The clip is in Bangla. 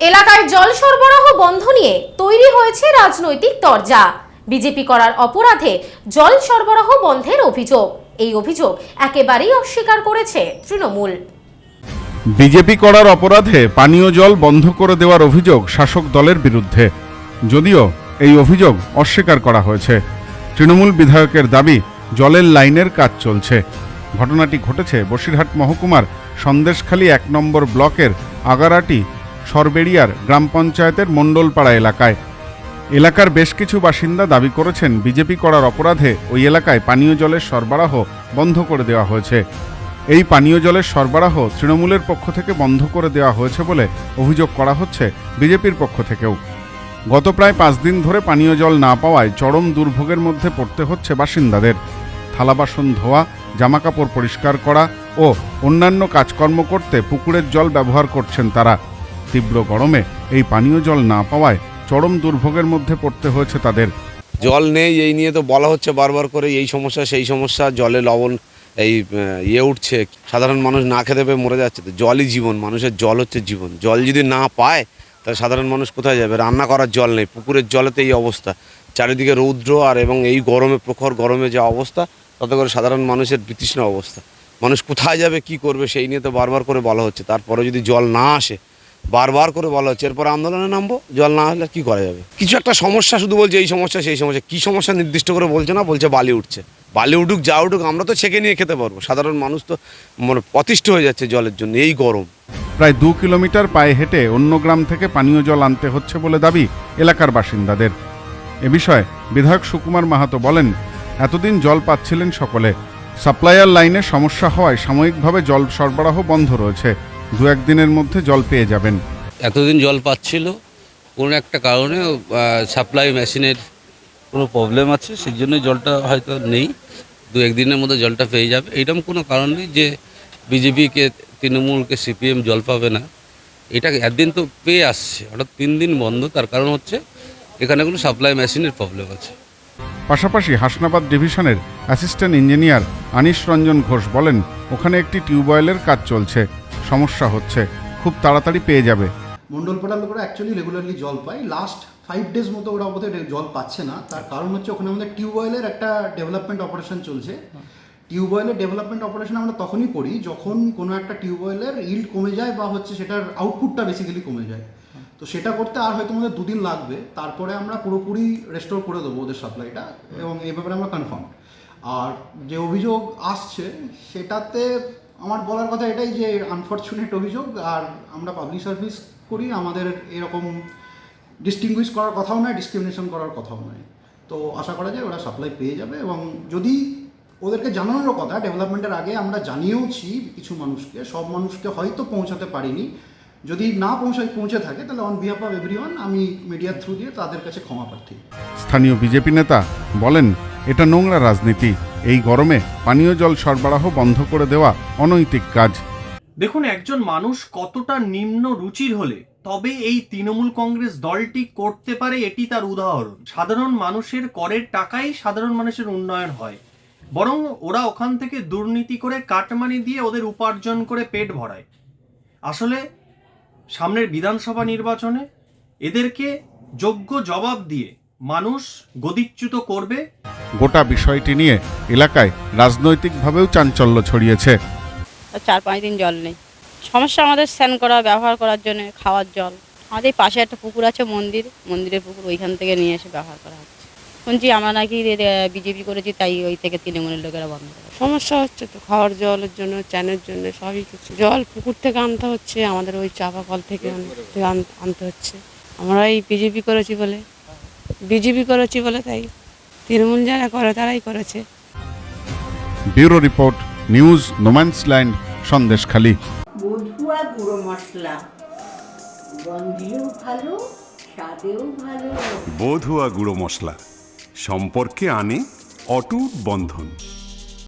এলাকায় জল সরবরাহ বন্ধ নিয়ে তৈরি হয়েছে রাজনৈতিক তরজা। বিজেপি করার অপরাধে জল সরবরাহ বন্ধের অভিযোগ। এই অভিযোগ একেবারেই অস্বীকার করেছে তৃণমূল। বিজেপি করার অপরাধে পানীয় জল বন্ধ করে দেওয়ার অভিযোগ শাসক দলের বিরুদ্ধে। যদিও এই অভিযোগ অস্বীকার করা হয়েছে। তৃণমূল বিধায়কের দাবি, জলের লাইনের কাজ চলছে। ঘটনাটি ঘটেছে বসিরহাট মহকুমার সন্দেশখালী এক নম্বর ব্লকের আগারাটি সরবেড়িয়ার গ্রাম পঞ্চায়েতের মণ্ডলপাড়া এলাকায়। এলাকার বেশ কিছু বাসিন্দা দাবি করেছেন, বিজেপি করার অপরাধে ওই এলাকায় পানীয় জলের সরবরাহ বন্ধ করে দেওয়া হয়েছে। এই পানীয় জলের সরবরাহ তৃণমূলের পক্ষ থেকে বন্ধ করে দেওয়া হয়েছে বলে অভিযোগ করা হচ্ছে বিজেপির পক্ষ থেকেও। গত প্রায় পাঁচ দিন ধরে পানীয় জল না পাওয়ায় চরম দুর্ভোগের মধ্যে পড়তে হচ্ছে বাসিন্দাদের। থালা বাসন ধোয়া জামাকাপড় পরিষ্কার করা ও অন্যান্য কাজকর্ম করতে পুকুরের জল ব্যবহার করছেন তারা। তীব্র গরমে এই পানীয় জল না পাওয়ায় চরম দুর্ভোগের মধ্যে পড়তে হয়েছে তাদের। জল নেই, এই নিয়ে তো বলা হচ্ছে বারবার করে এই সমস্যা, সেই সমস্যা, জলে লবণ, এই ইয়ে উঠছে, সাধারণ মানুষ না খেতে পেয়ে মরে যাচ্ছে, তো জলই জীবন, মানুষের জল হচ্ছে জীবন। জল যদি না পায়, তাহলে সাধারণ মানুষ কোথায় যাবে? রান্না করার জল নেই, পুকুরের জলেতে এই অবস্থা। চারিদিকে রৌদ্র আর এবং এই গরমে, প্রখর গরমে যে অবস্থা, তাতে করে সাধারণ মানুষের বিতৃষ্ণ অবস্থা। মানুষ কোথায় যাবে, কি করবে, সেই নিয়ে তো বারবার করে বলা হচ্ছে। তারপরে যদি জল না আসে বারবার করে বলা হচ্ছে, এরপর আন্দোলনে নামবো, জল না হলে কি করা যাবে? কিছু একটা সমস্যা শুধু বলছে এই সমস্যা, সেই সমস্যা। কি সমস্যা নির্দিষ্ট করে বলছে না, বলছে বালি উঠছে। বালি উঠুক, যা উঠুক, আমরা তো ছেঁকে নিয়ে খেতে পারব। সাধারণ মানুষ তো মানে অতিষ্ঠ হয়ে যাচ্ছে জলের জন্য, এই গরম। প্রায় দু কিলোমিটার পায়ে হেঁটে অন্য গ্রাম থেকে পানীয় জল আনতে হচ্ছে বলে দাবি এলাকার বাসিন্দাদের। এ বিষয়ে বিধায়ক সুকুমার মাহাতো বলেন, এতদিন জল পাচ্ছিলেন সকলে। সাপ্লাইয়ার লাইনে সমস্যা হওয়ায় সাময়িকভাবে জল সরবরাহ বন্ধ রয়েছে। দু একদিনের মধ্যে জল পেয়ে যাবেন। এতদিন জল পাচ্ছিল কোনো একটা কারণে সাপ্লাই মেশিনের কোনো প্রবলেম আছে সেই জন্য জলটা হয়তো নেই। দু একদিনের মধ্যে জলটা পেয়ে যাবে। এইরকম কোনো কারণ নেই যে বিজেপিকে তৃণমূলকে সিপিএম জল পাবে না। এটা একদিন তো পেয়ে আসছে হঠাৎ তিন দিন বন্ধ তার কারণ হচ্ছে এখানে কোনো সাপ্লাই মেশিনের প্রবলেম আছে। পাশাপাশি হাসনাবাদ ডিভিশনের অ্যাসিস্ট্যান্ট ইঞ্জিনিয়ার আনিশ রঞ্জন ঘোষ বলেন ওখানে একটি টিউবওয়েলের কাজ চলছে। সমস্যা হচ্ছে, খুব তাড়াতাড়ি পেয়ে যাবে। মণ্ডলপাড়ার লোকেরা অ্যাকচুয়ালি রেগুলারলি জল পায়। লাস্ট ফাইভ ডেজ মতো ওরা বোধহয় জল পাচ্ছে না। তার কারণ হচ্ছে ওখানে আমাদের টিউবওয়েলের একটা ডেভেলপমেন্ট অপারেশন চলছে। টিউবওয়েলের ডেভেলপমেন্ট অপারেশন আমরা তখনই করি যখন কোনো একটা টিউবওয়েলের ইল্ড কমে যায় বা হচ্ছে সেটার আউটপুটটা বেসিক্যালি কমে যায়। তো সেটা করতে আর হয়তো আমাদের দুদিন লাগবে। তারপরে আমরা পুরোপুরি রেস্টোর করে দেবো ওদের সাপ্লাইটা এবং এই ব্যাপারে আমরা কনফার্ম আর যে অভিযোগ আসছে, সেটাতে আমার বলার কথা এটাই যে আনফর্চুনেট অভিযোগ আর আমরা পাবলিক সার্ভিস করি, আমাদের এরকম ডিস্টিংগুইশ করার কথাও নয় ডিসক্রিমিনেশন করার কথাও নয়। তো আশা করা যায় ওরা সাপ্লাই পেয়ে যাবে এবং যদি ওদেরকে জানানোর কথা ডেভেলপমেন্টের আগে আমরা জানিয়েওছি কিছু মানুষকে, সব মানুষকে হয়তো পৌঁছাতে পারিনি। যদি না পৌঁছায়, পৌঁছে থাকে, তাহলে অন বিহাফ অফ এভরিওয়ান আমি মিডিয়ার থ্রু দিয়ে তাদের কাছে ক্ষমা প্রার্থী। স্থানীয় বিজেপি নেতা বলেন, এটা নোংরা রাজনীতি। এই গরমে পানীয় জল সরবরাহ বন্ধ করে দেওয়া অনৈতিক কাজ। দেখুন, একজন মানুষ কতটা নিম্ন রুচির হলে তবে এই তৃণমূল কংগ্রেস দলটি করতে পারে এটি তার উদাহরণ। সাধারণ মানুষের করের টাকাই সাধারণ মানুষের উন্নয়ন হয়। বরং ওরা ওখান থেকে দুর্নীতি করে কাটমানি দিয়ে ওদের উপার্জন করে পেট ভরায়। আসলে সামনের বিধানসভা নির্বাচনে এদেরকে যোগ্য জবাব দিয়ে মানুষ গদিচ্যুত করবে। গোটা বিষয়টি নিয়ে এলাকায় রাজনৈতিকভাবেও চাঞ্চল্য ছড়িয়েছে। আর চার পাঁচ দিন জল নেই। সমস্যা আমাদের স্নান করা ব্যবহার করার জন্য খাওয়ার জল। আমাদের এই পাশে একটা পুকুর আছে মন্দির। মন্দিরের পুকুর ওইখান থেকে নিয়ে এসে ব্যবহার করা হচ্ছে। শুনছি আমরা নাকি বিজেপি করেছি তাই ওই থেকে তৃণমূলের লোকেরা বন্ধ করে সমস্যা হচ্ছে তো খাওয়ার জলের জন্য চানের জন্য সবই কিছু। জল পুকুর থেকে আনতে হচ্ছে আমাদের ওই চাপা কল থেকে আন- থেকে আন- আনতে হচ্ছে। আমরা এই বিজেপি করেছি বলে বিজেপি করেছি বলে তাই তৃণমূল যারা করে তারাই করেছে। Bureau report news no man's land Sandeshkhali. বধুয়া গুঁড়ো মশলা। গন্ধেও ভালো স্বাদেও ভালো। বধুয়া গুঁড়ো মশলা। সম্পর্কে আনে অটুট বন্ধন।